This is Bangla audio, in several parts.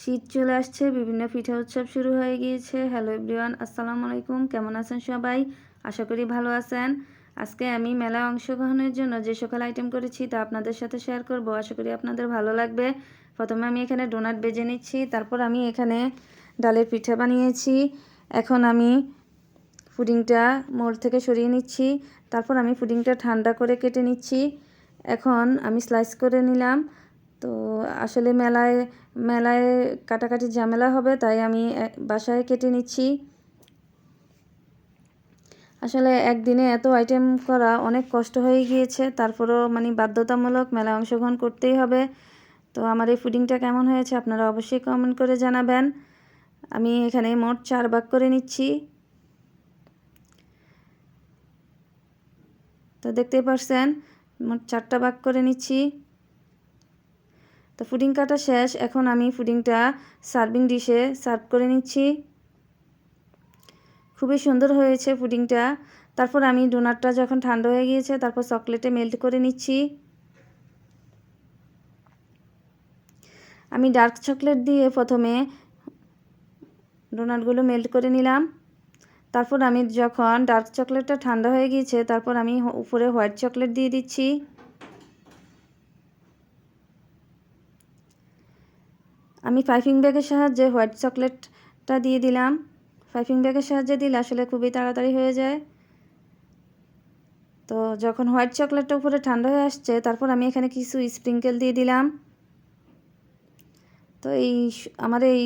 শীত চলে আসছে, বিভিন্ন পিঠা উৎসব শুরু হয়ে গিয়েছে। হ্যালো এভরিওয়ান আসসালামু আলাইকুম, কেমন আছেন সবাই? আশা করি ভালো আছেন। আজকে আমি মেলায় অংশগ্রহণের জন্য যে সকল আইটেম করেছি তা আপনাদের সাথে শেয়ার করব। আশা করি আপনাদের ভালো লাগবে। প্রথমে আমি এখানে ডোনাট বেজে নিচ্ছি, তারপর আমি এখানে ডালের পিঠা বানিয়েছি। এখন আমি পুডিংটা মোড় থেকে সরিয়ে নিচ্ছি, তারপর আমি পুডিংটা ঠান্ডা করে কেটে নিচ্ছি। এখন আমি স্লাইস করে নিলাম। তো আসলে মেলায় মেলায় কাটাকাটি ঝামেলা হবে, তাই আমি বাসায় কেটে নিচ্ছি। আসলে একদিনে এত আইটেম করা অনেক কষ্ট হয়ে গিয়েছে, তারপরও মানে বাধ্যতামূলক মেলায় অংশগ্রহণ করতেই হবে। তো আমার এই ফুডিংটা কেমন হয়েছে আপনারা অবশ্যই কমেন্ট করে জানাবেন। আমি এখানে মোট চার ভাগ করে নিচ্ছি। তো দেখতেই পারছেন, মোট চারটা ভাগ করে নিচ্ছি। তো ফুডিং কাটা শেষ, এখন আমি ফুডিংটা সার্ভিং ডিশে সার্ভ করে নিচ্ছি। খুবই সুন্দর হয়েছে পুডিংটা। তারপর আমি ডোনাটটা যখন ঠান্ডা হয়ে গিয়েছে, তারপর চকলেটে মেল্ট করে নিচ্ছি। আমি ডার্ক চকলেট দিয়ে প্রথমে ডোনাটগুলো মেল্ট করে নিলাম। তারপর আমি যখন ডার্ক চকলেটটা ঠান্ডা হয়ে গিয়েছে, তারপর আমি উপরে হোয়াইট চকলেট দিয়ে দিচ্ছি। আমি পাইপিং ব্যাগের সাহায্যে হোয়াইট চকলেটটা দিয়ে দিলাম। পাইপিং ব্যাগের সাহায্যে দিলে আসলে খুবই তাড়াতাড়ি হয়ে যায়। তো যখন হোয়াইট চকলেটটা উপরে ঠান্ডা হয়ে আসছে, তারপর আমি এখানে কিছু স্প্রিঙ্কেল দিয়ে দিলাম। তো এই আমার এই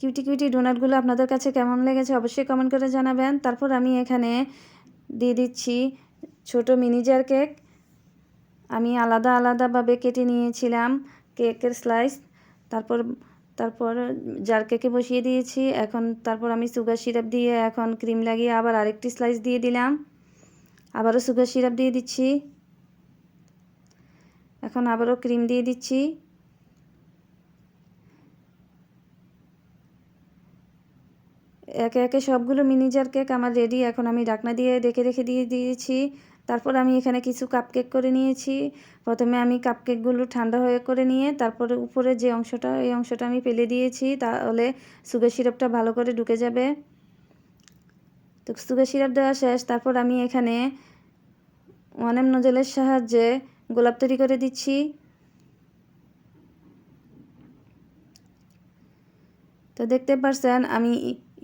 কিউটি কিউটি ডোনাটগুলো আপনাদের কাছে কেমন লেগেছে অবশ্যই কমেন্ট করে জানাবেন। তারপর আমি এখানে দিয়ে দিচ্ছি ছোট মিনিজার কেক। আমি আলাদা আলাদাভাবে কেটে নিয়েছিলাম কেকের স্লাইস। তারপর তারপর জার কেকে বসিয়ে দিয়েছি। এখন তারপর আমি সুগার সিরাপ দিয়ে এখন ক্রিম লাগিয়ে আবার আরেকটি স্লাইস দিয়ে দিলাম। আবারও সুগার সিরাপ দিয়ে দিচ্ছি। এখন আবারও ক্রিম দিয়ে দিচ্ছি। একে একে সবগুলো মিনি জার কেক আমার রেডি এখন আমি ডাকনা দিয়ে ডেকে রেখে দিয়ে দিয়েছি। তারপর আমি এখানে কিছু কাপকেক করে নিয়েছি। প্রথমে আমি কাপকেকগুলো ঠান্ডা হয়ে করে নিয়ে তারপরে উপরে যে অংশটা, এই অংশটা আমি ফেলে দিয়েছি, তাহলে সুগার সিরাপটা ভালো করে ঢুকে যাবে। তো সুগার সিরাপ দেওয়া শেষ, তারপর আমি এখানে ওয়ান এম নজলের সাহায্যে গোলাপ তৈরি করে দিচ্ছি। তো দেখতে পারছেন, আমি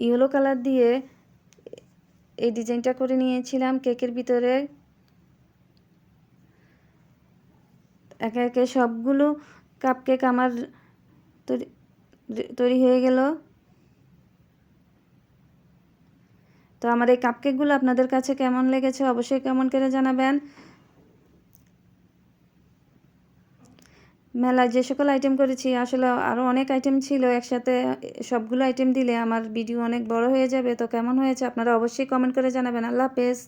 ইয়েলো কালার দিয়ে এই ডিজাইনটা করে নিয়েছিলাম কেকের ভিতরে। একে একে সবগুলো কাপকেক আমার তৈরি হয়ে গেল। তো আমার এই কাপকেকগুলো আপনাদের কাছে কেমন লেগেছে অবশ্যই কেমন করে জানাবেন। মেলায় যে সকল আইটেম করেছি, আসলে আরও অনেক আইটেম ছিল, একসাথে সবগুলো আইটেম দিলে আমার ভিডিও অনেক বড় হয়ে যাবে। তো কেমন হয়েছে আপনারা অবশ্যই কমেন্ট করে জানাবেন। আল্লাহ হাফেজ।